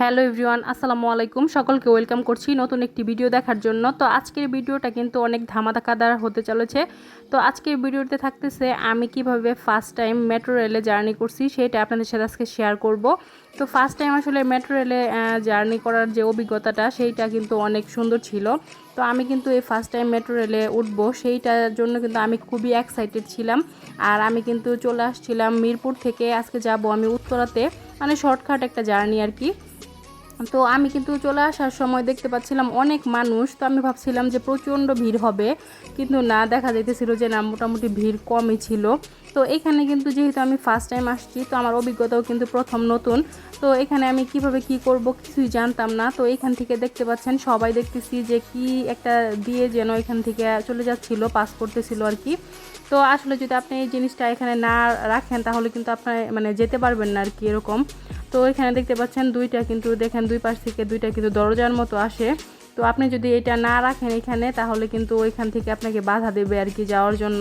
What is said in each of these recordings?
Hello everyone, আসসালামু আলাইকুম। সকলকে ওয়েলকাম করছি নতুন একটি ভিডিও দেখার জন্য। তো আজকের ভিডিওটা কিন্তু অনেক ধামাধাকাদার হতে চলেছে। তো আজকের ভিডিওতে থাকতেছে আমি কীভাবে ফার্স্ট টাইম মেট্রো রেলে জার্নি করছি সেটা আপনাদের সাথে আজকে শেয়ার করব। তো ফার্স্ট টাইম আসলে মেট্রো রেলে জার্নি করার যে অভিজ্ঞতাটা সেইটা কিন্তু অনেক সুন্দর ছিল। তো আমি কিন্তু এই ফার্স্ট টাইম মেট্রো রেলে উঠবো সেইটার জন্য কিন্তু আমি খুবই এক্সাইটেড ছিলাম। আর আমি কিন্তু চলে আসছিলাম মিরপুর থেকে। আজকে যাব আমি উত্তরাতে। মানে শর্টকাট একটা জার্নি আর কি। তো আমি কিন্তু চলে আসার সময় দেখতে পাচ্ছিলাম অনেক মানুষ, তো আমি ভাবছিলাম যে প্রচণ্ড ভিড় হবে। কিন্তু না, দেখা যাইতেছিল যে না, মোটামুটি ভিড় কমই ছিল। তো এখানে কিন্তু যেহেতু আমি ফার্স্ট টাইম আসছি, তো আমার অভিজ্ঞতাও কিন্তু প্রথম নতুন। তো এখানে আমি কীভাবে কি করব কিছুই জানতাম না। তো এখান থেকে দেখতে পাচ্ছেন, সবাই দেখতেছি যে কি একটা দিয়ে যেন এখান থেকে চলে যাচ্ছিল পাস করতেছিল আর কি। তো আসলে যদি আপনি এই জিনিসটা এখানে না রাখেন, তাহলে কিন্তু আপনার মানে যেতে পারবেন না আর কি এরকম। তো এখানে দেখতে পাচ্ছেন দুইটা কিন্তু, দেখেন দুই পাশ থেকে দুইটা কিন্তু দরজার মতো আসে। তো আপনি যদি এটা না রাখেন এখানে, তাহলে কিন্তু ওইখান থেকে আপনাকে বাধা দেবে আর কি যাওয়ার জন্য,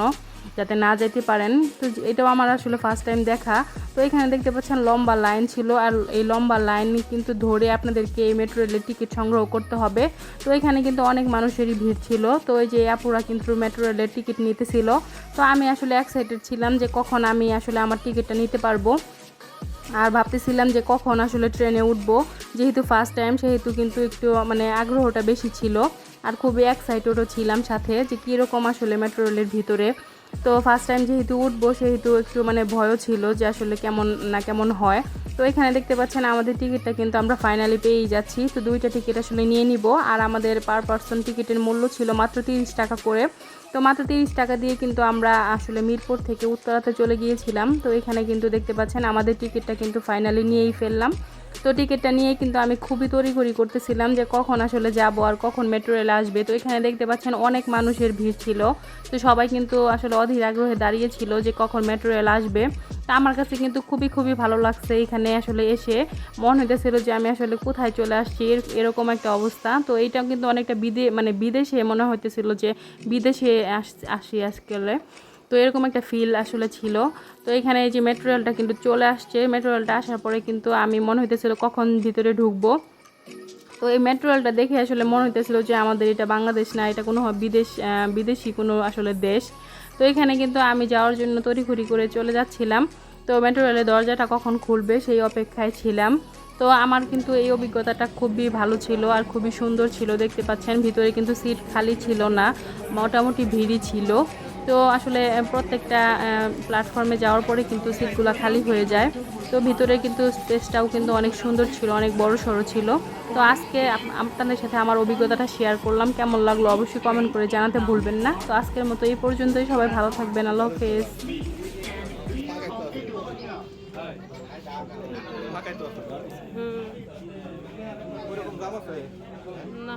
যাতে না যেতে পারেন। তো এটাও আমার আসলে ফার্স্ট টাইম দেখা। তো এখানে দেখতে পাচ্ছেন লম্বা লাইন ছিল, আর এই লম্বা লাইন কিন্তু ধরে আপনাদেরকে এই মেট্রো রেলের টিকিট সংগ্রহ করতে হবে। তো এখানে কিন্তু অনেক মানুষেরই ভিড় ছিল। তো এই যে আপুরা কিন্তু মেট্রো রেলের টিকিট নিতেছিল। তো আমি আসলে এক্সাইটেড ছিলাম যে কখন আমি আসলে আমার টিকিটটা নিতে পারব। আর ভাবতেছিলাম যে কখন আসলে ট্রেনে উঠব। যেহেতু ফার্স্ট টাইম সেহেতু কিন্তু একটু মানে আগ্রহটা বেশি ছিল। আর খুবই এক্সাইটেডও ছিলাম সাথে যে কীরকম আসলে মেট্রো রেলের ভিতরে তো ফার্স্ট টাইম যেহেতু উঠবো, সেহেতু একটু মানে ভয়ও ছিল যে আসলে কেমন না কেমন হয়। তো এখানে দেখতে পাচ্ছেন আমাদের টিকিটটা কিন্তু আমরা ফাইনালি পেয়েই যাচ্ছি। তো দুইটা টিকিট আসলে নিয়ে নিব। আর আমাদের পার পার্সন টিকিটের মূল্য ছিল মাত্র তিরিশ টাকা করে। তো মাত্র তিরিশ টাকা দিয়ে কিন্তু আমরা আসলে মিরপুর থেকে উত্তরাতে চলে গিয়েছিলাম। তো এখানে কিন্তু দেখতে পাচ্ছেন আমাদের টিকিটটা কিন্তু ফাইনালি নিয়েই ফেললাম। তো টিকিটটা নিয়ে কিন্তু আমি খুবই তড়িঘড়ি করতেছিলাম যে কখন আসলে যাব আর কখন মেট্রো রেল আসবে। তো এখানে দেখতে পাচ্ছেন অনেক মানুষের ভিড় ছিল। তো সবাই কিন্তু আসলে অধীর আগ্রহে দাঁড়িয়েছিল যে কখন মেট্রো রেল আসবে। তা আমার কাছে কিন্তু খুবই খুবই ভালো লাগছে এখানে আসলে এসে। মনে হইতেছিল যে আমি আসলে কোথায় চলে আসছি এরকম একটা অবস্থা। তো এইটা কিন্তু অনেকটা বিদে মানে বিদেশে মনে হইতেছিল যে বিদেশে আসি আজকালে। তো এরকম একটা ফিল আসলে ছিল। তো এখানে এই যে মেট্রো রেলটা কিন্তু চলে আসছে। মেট্রো রেলটা আসার পরে কিন্তু আমি মনে হইতেছিল কখন ভিতরে ঢুকবো। তো এই মেট্রো রেলটা দেখে আসলে মনে হইতেছিল যে আমাদের এটা বাংলাদেশ না, এটা কোনো বিদেশ বিদেশি কোনো আসলে দেশ। তো এখানে কিন্তু আমি যাওয়ার জন্য তড়িঘড়ি করে চলে যাচ্ছিলাম। তো মেট্রো রেলের দরজাটা কখন খুলবে সেই অপেক্ষায় ছিলাম। তো আমার কিন্তু এই অভিজ্ঞতাটা খুবই ভালো ছিল আর খুবই সুন্দর ছিল। দেখতে পাচ্ছেন, ভিতরে কিন্তু সিট খালি ছিল না, মোটামুটি ভিড়ই ছিল। তো আসলে প্রত্যেকটা প্ল্যাটফর্মে যাওয়ার পরে কিন্তু সিটগুলো খালি হয়ে যায়। তো ভিতরে কিন্তু স্পেসটাও কিন্তু অনেক সুন্দর ছিল অনেক বড় সড়ো ছিল। তো আজকে আপনাদের সাথে আমার অভিজ্ঞতাটা শেয়ার করলাম। কেমন লাগল অবশ্যই কমেন্ট করে জানাতে ভুলবেন না। তো আজকের মতো এই পর্যন্তই। সবাই ভালো থাকবেন। আল্লাহ হাফেজ। না।